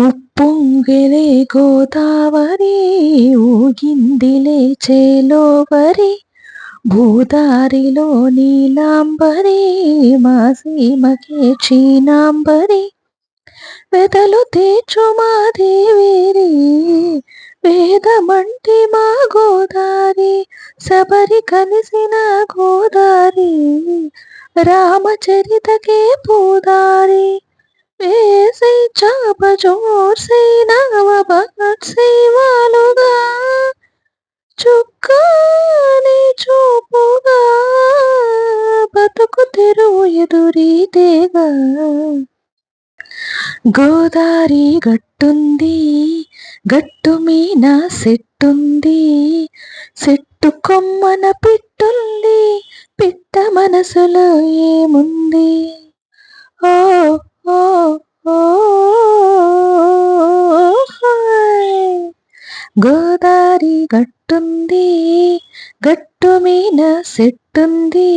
ఉప్పొంగిలే గోదావరి ఊగిందిలే చేలోవరి భూదారిలో నీలాంబరి మా సీమకే చీనాంబరి. వెదలు తేచు మా దేవేరి వేదమంటి మా గోదారి శబరి కలిసిన గోదారి రామచరితకే పూదారి. చాప జోర్సై నవ బట్సై చూపుగా బతుకు తెరువు ఎదురీతేగా గోదారి గట్టుంది గట్టు మీన సెట్టుంది. సెట్టు కొమ్మన పిట్టుంది పిట్ట మనసులో ఏముంది? ఓ ఓ ఓ. గోదారి గట్టుంది గట్టు మీన సెట్టుంది.